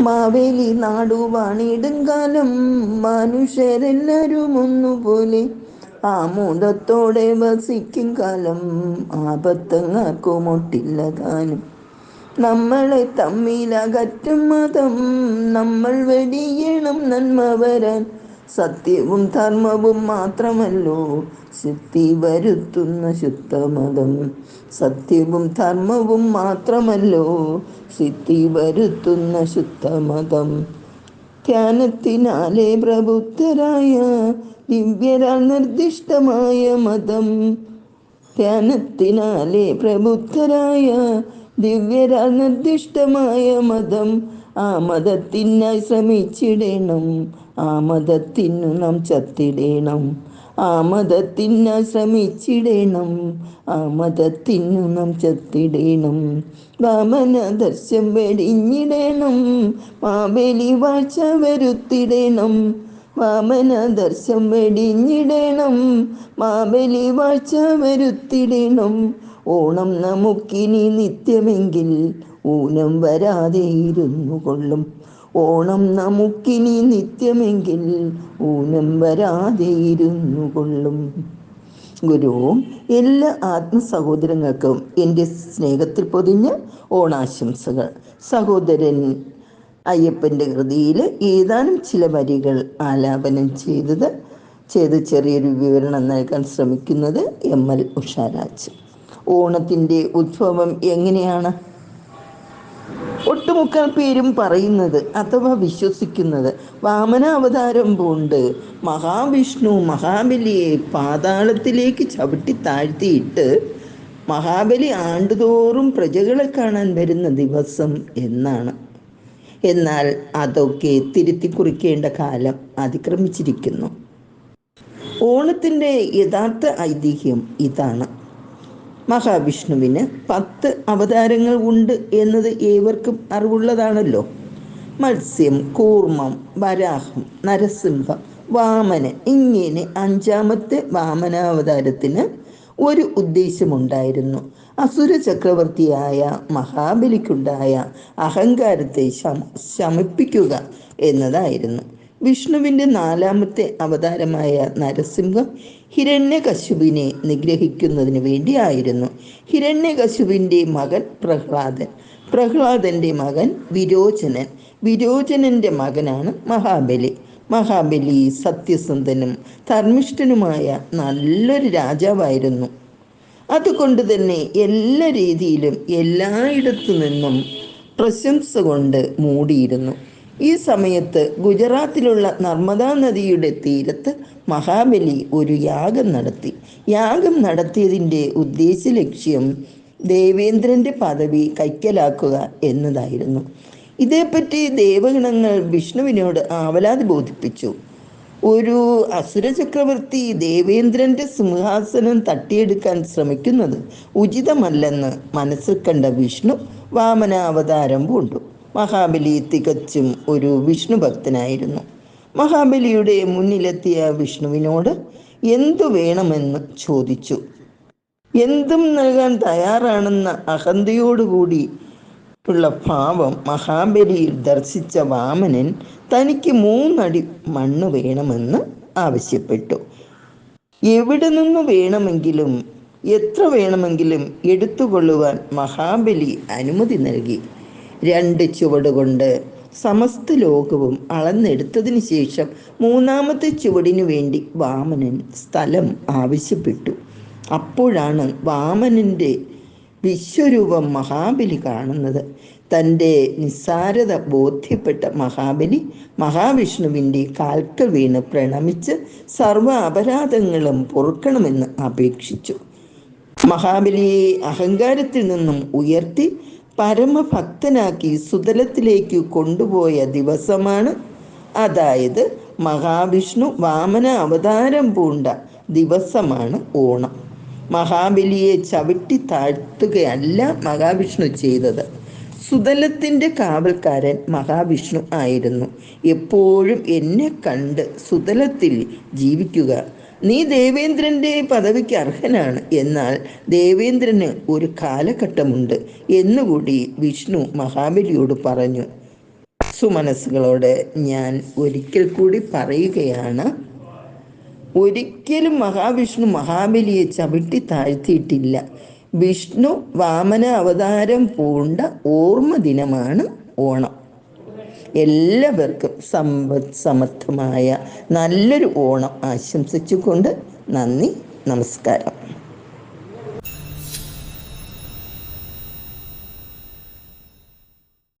മാവേലി നാടു വാണിടുങ്കാലം മനുഷ്യരെല്ലാരും ഒന്നുപോലെ ആമോദത്തോടെ വസിക്കും കാലം ആപത്തങ്ങാർക്കും താനും നമ്മളെ തമ്മിലകറ്റും മതം നമ്മൾ വെടിയണം നന്മ വരാൻ. സത്യവും ധർമ്മവും മാത്രമല്ലോ. ശുദ്ധി വരുത്തുന്ന ശുദ്ധമതം സത്യവും ധർമ്മവും മാത്രമല്ലോ. സിദ്ധി വരുത്തുന്ന ശുദ്ധമതം ധ്യാനത്തിനാലെ പ്രബുദ്ധരായ ദിവ്യരാൽ നിർദ്ദിഷ്ടമായ മതം ധ്യാനത്തിനാലെ പ്രബുദ്ധരായ ദിവ്യരാൽ നിർദ്ദിഷ്ടമായ മതം ആ മതത്തിനായി ശ്രമിച്ചിടണം. ആ മതത്തിനു നാം ചത്തിടണം. ആ മതത്തിന് ശ്രമിച്ചിടണം. ആ മതത്തിനു നാം ചത്തിടണം. വാമന ദർശം വെടിഞ്ഞിടണം. മാവേലി വാഴ്ച വരുത്തിടേണം. വാമന ദർശം വെടിഞ്ഞിടണം. മാവേലി വാഴ്ച വരുത്തിടേണം. ഓണം നമുക്കിനി നിത്യമെങ്കിൽ ഊനം വരാതെ ഇരുന്നു കൊള്ളും ഓണം നമുക്കിനി നിത്യമെങ്കിൽ ഊനം വരാതെ ഇരുന്നു കൊള്ളും. ഗുരു എല്ലാ ആത്മസഹോദരങ്ങൾക്കും എന്റെ സ്നേഹത്തിൽ പൊതിഞ്ഞ ഓണാശംസകൾ. സഹോദരൻ അയ്യപ്പന്റെ കൃതിയിൽ ഏതാനും ചില വരികൾ ആലാപനം ചെയ്തത് ചെയ്ത് ചെറിയൊരു വിവരണം നൽകാൻ ശ്രമിക്കുന്നത് എം എൽ ഉഷാരാജ്. ഓണത്തിന്റെ ഉത്ഭവം എങ്ങനെയാണ്? ഒട്ടുമുക്കാൽ പേരും പറയുന്നത് അഥവാ വിശ്വസിക്കുന്നത് വാമനാവതാരം പൂണ്ട് മഹാവിഷ്ണു മഹാബലിയെ പാതാളത്തിലേക്ക് ചവിട്ടി താഴ്ത്തിയിട്ട് മഹാബലി ആണ്ടുതോറും പ്രജകളെ കാണാൻ വരുന്ന ദിവസം എന്നാണ്. എന്നാൽ അതൊക്കെ തിരുത്തി കുറിക്കേണ്ട കാലം അതിക്രമിച്ചിരിക്കുന്നു. ഓണത്തിന്റെ യഥാർത്ഥ ഐതിഹ്യം ഇതാണ്. മഹാവിഷ്ണുവിന് പത്ത് അവതാരങ്ങൾ ഉണ്ട് എന്നത് ഏവർക്കും അറിവുള്ളതാണല്ലോ. മത്സ്യം കൂർമ്മം വരാഹം നരസിംഹം വാമന ഇങ്ങനെ അഞ്ചാമത്തെ വാമനാവതാരത്തിന് ഒരു ഉദ്ദേശമുണ്ടായിരുന്നു. അസുര ചക്രവർത്തിയായ മഹാബലിക്കുണ്ടായ അഹങ്കാരത്തെ ശമ ശമിപ്പിക്കുക എന്നതായിരുന്നു. വിഷ്ണുവിന്റെ നാലാമത്തെ അവതാരമായ നരസിംഹം ഹിരണ്യകശുവിനെ നിഗ്രഹിക്കുന്നതിന് വേണ്ടിയായിരുന്നു. ഹിരണ്യകശുവിന്റെ മകൻ പ്രഹ്ലാദൻ. പ്രഹ്ലാദന്റെ മകൻ വിരോചനൻ. വിരോചനന്റെ മകനാണ് മഹാബലി. മഹാബലി സത്യസന്ധനും ധർമ്മിഷ്ഠനുമായ നല്ലൊരു രാജാവായിരുന്നു. അതുകൊണ്ട് തന്നെ എല്ലാ രീതിയിലും എല്ലായിടത്തു നിന്നും പ്രശംസ കൊണ്ട് മൂടിയിരുന്നു. ഈ സമയത്ത് ഗുജറാത്തിലുള്ള നർമ്മദാ നദിയുടെ തീരത്ത് മഹാബലി ഒരു യാഗം നടത്തി. യാഗം നടത്തിയതിന്റെ ഉദ്ദേശ ലക്ഷ്യം ദേവേന്ദ്രന്റെ പദവി കൈക്കലാക്കുക എന്നതായിരുന്നു. ഇതേപ്പറ്റി ദേവഗണങ്ങൾ വിഷ്ണുവിനോട് ആവലാതി ബോധിപ്പിച്ചു. ഒരു അസുര ചക്രവർത്തി ദേവേന്ദ്രന്റെ സിംഹാസനം തട്ടിയെടുക്കാൻ ശ്രമിക്കുന്നത് ഉചിതമല്ലെന്ന് മനസ്സിൽ കണ്ട വിഷ്ണു വാമനാവതാരം പൂണ്ടു. മഹാബലി തികച്ചും ഒരു വിഷ്ണു ഭക്തനായിരുന്നു. മഹാബലിയുടെ മുന്നിലെത്തിയ വിഷ്ണുവിനോട് എന്തു വേണമെന്ന് ചോദിച്ചു. എന്തും നൽകാൻ തയ്യാറാണെന്ന അഹന്തയോടുകൂടി ഉള്ള ഭാവം മഹാബലിയിൽ ദർശിച്ച വാമനൻ തനിക്ക് മൂന്നടി മണ്ണ് വേണമെന്ന് ആവശ്യപ്പെട്ടു. എവിടെ നിന്ന് വേണമെങ്കിലും എത്ര വേണമെങ്കിലും എടുത്തുകൊള്ളുവാൻ മഹാബലി അനുമതി നൽകി. രണ്ട് ചുവടുകൊണ്ട് സമസ്ത ലോകവും അളന്നെടുത്തതിന് ശേഷം മൂന്നാമത്തെ ചുവടിനു വേണ്ടി വാമനൻ സ്ഥലം ആവശ്യപ്പെട്ടു. അപ്പോഴാണ് വാമനന്റെ വിശ്വരൂപം മഹാബലി കാണുന്നത്. തന്റെ നിസ്സാരത ബോധ്യപ്പെട്ട മഹാബലി മഹാവിഷ്ണുവിന്റെ കാൽക്കൽ വീണ് പ്രണമിച്ച് സർവ അപരാധങ്ങളും പൊറുക്കണമെന്ന് അപേക്ഷിച്ചു. മഹാബലിയെ അഹങ്കാരത്തിൽ നിന്നും ഉയർത്തി പരമഭക്തനാക്കി സുതലത്തിലേക്ക് കൊണ്ടുപോയ ദിവസമാണ് അതായത് മഹാവിഷ്ണു വാമന അവതാരം പൂണ്ട ദിവസമാണ് ഓണം. മഹാബലിയെ ചവിട്ടി താഴ്ത്തുകയല്ല മഹാവിഷ്ണു ചെയ്തത്. സുതലത്തിന്റെ കാവൽക്കാരൻ മഹാവിഷ്ണു ആയിരുന്നു. എപ്പോഴും എന്നെ കണ്ട് സുതലത്തിൽ ജീവിക്കുക നീ ദേവേന്ദ്രന്റെ പദവിക്ക് അർഹനാണ്. എന്നാൽ ദേവേന്ദ്രന് ഒരു കാലഘട്ടമുണ്ട് എന്നുകൂടി വിഷ്ണു മഹാബലിയോട് പറഞ്ഞു. സുമനസ്സുകളോട് ഞാൻ ഒരിക്കൽ കൂടി പറയുകയാണ്. ഒരിക്കലും മഹാവിഷ്ണു മഹാബലിയെ ചവിട്ടി താഴ്ത്തിയിട്ടില്ല. വിഷ്ണു വാമന അവതാരം പൂണ്ട ഓർമ്മ ദിനമാണ് ഓണം. എല്ലാവർക്കും സമ്പദ് സമർത്ഥമായ നല്ലൊരു ഓണം ആശംസിച്ചുകൊണ്ട് നന്ദി നമസ്കാരം.